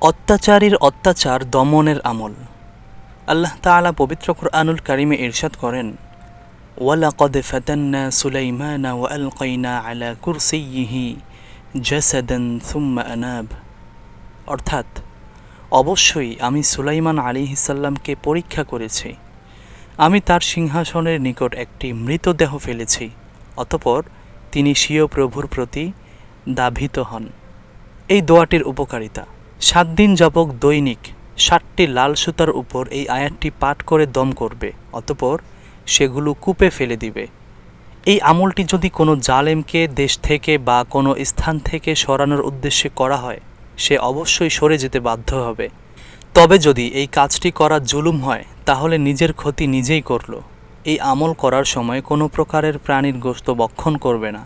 অত্যাচারীর অত্যাচার দমনের আমল। আল্লাহ তাআলা পবিত্র কুরআনুল কারিমে ইরশাদ করেন, ওয়ালাকদ ফাতান্না সুলাইমানা ওয়া আলকাইনা আলা কুরসিয়িহি জাসাদান সুম্মা আনাব। অর্থাৎ, অবশ্যই আমি সুলাইমান আলিহিসাল্লামকে পরীক্ষা করেছি। আমি তার সিংহাসনের নিকট একটি মৃতদেহ ফেলেছি, অতপর তিনি স্বীয় প্রভুর প্রতি দাভিত হন। এই দোয়াটির উপকারিতা। সাত দিন যাবক দৈনিক ষাটটি লাল সুতার উপর এই আয়াতটি পাঠ করে দম করবে, অতপর সেগুলো কূপে ফেলে দিবে। এই আমলটি যদি কোনো জালেমকে দেশ থেকে বা কোনো স্থান থেকে সরানোর উদ্দেশ্যে করা হয়, সে অবশ্যই সরে যেতে বাধ্য হবে। তবে যদি এই কাজটি করা জুলুম হয়, তাহলে নিজের ক্ষতি নিজেই করল। এই আমল করার সময় কোনো প্রকারের প্রাণীর গোশত বক্ষণ করবে না।